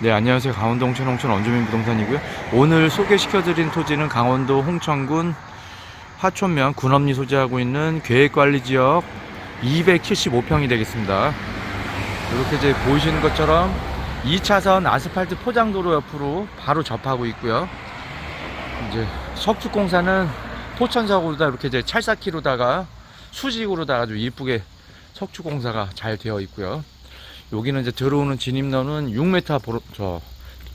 네, 안녕하세요. 강원도 홍천 홍천 원주민 부동산이고요. 오늘 소개시켜드린 토지는 강원도 홍천군 화촌면 군업리 소재하고 있는 계획관리지역 275평이 되겠습니다. 이렇게 이제 보이시는 것처럼 2차선 아스팔트 포장도로 옆으로 바로 접하고 있고요. 이제 석축공사는 토천석으로다 이렇게 이제 찰싹키로다가 수직으로다가 아주 이쁘게 석축공사가 잘 되어 있고요. 여기는 이제 들어오는 진입로는 6m 보로, 저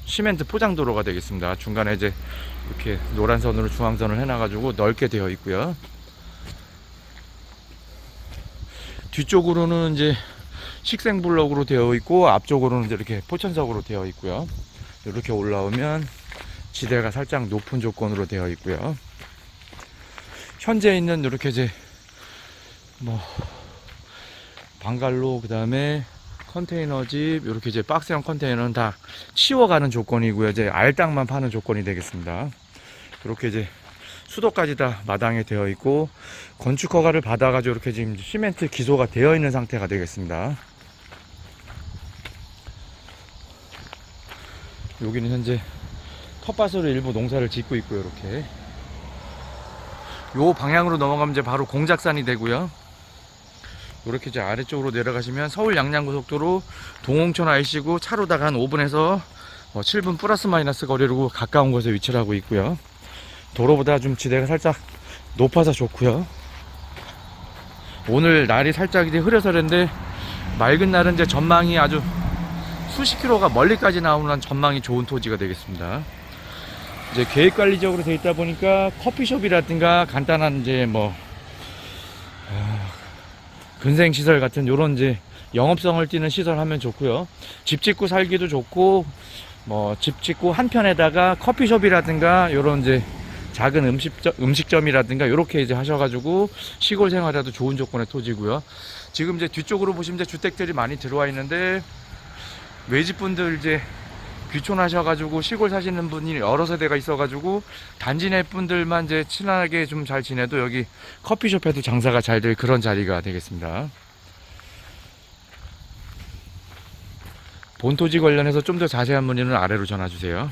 시멘트 포장도로가 되겠습니다. 중간에 이제 이렇게 노란 선으로 중앙선을 해놔가지고 넓게 되어 있고요. 뒤쪽으로는 이제 식생블럭으로 되어 있고 앞쪽으로는 이제 이렇게 포천석으로 되어 있고요. 이렇게 올라오면 지대가 살짝 높은 조건으로 되어 있고요. 현재 있는 이렇게 이제 뭐 방갈로 그 다음에 컨테이너집 이렇게 이제 박스형 컨테이너는 다 치워가는 조건이고요. 이제 알땅만 파는 조건이 되겠습니다. 이렇게 이제 수도까지 다 마당에 되어 있고 건축 허가를 받아가지고 이렇게 지금 시멘트 기소가 되어 있는 상태가 되겠습니다. 여기는 현재 텃밭으로 일부 농사를 짓고 있고요. 이렇게 요 방향으로 넘어가면 이제 바로 공작산이 되고요. 이렇게 이제 아래쪽으로 내려가시면 서울 양양고속도로 동홍천 IC고 차로다가 한 5분에서 7분 플러스 마이너스 거리로 가까운 곳에 위치를 하고 있고요. 도로보다 좀 지대가 살짝 높아서 좋고요. 오늘 날이 살짝 이제 흐려서 그런데 맑은 날은 이제 전망이 아주 수십 킬로가 멀리까지 나오는 전망이 좋은 토지가 되겠습니다. 이제 계획 관리적으로 되어 있다 보니까 커피숍이라든가 간단한 이제 뭐 근생 시설 같은 요런 이제 영업성을 띠는 시설 하면 좋고요. 집 짓고 살기도 좋고 뭐 집 짓고 한편에다가 커피숍이라든가 요런 이제 작은 음식점, 음식점이라든가 요렇게 이제 하셔가지고 시골 생활에도 좋은 조건의 토지고요. 지금 이제 뒤쪽으로 보시면 이제 주택들이 많이 들어와 있는데 외집분들 이제 귀촌하셔가지고 시골 사시는 분이 여러 세대가 있어가지고 단지 내 분들만 이제 친하게 좀 잘 지내도 여기 커피숍에도 장사가 잘 될 그런 자리가 되겠습니다. 본토지 관련해서 좀 더 자세한 문의는 아래로 전화 주세요.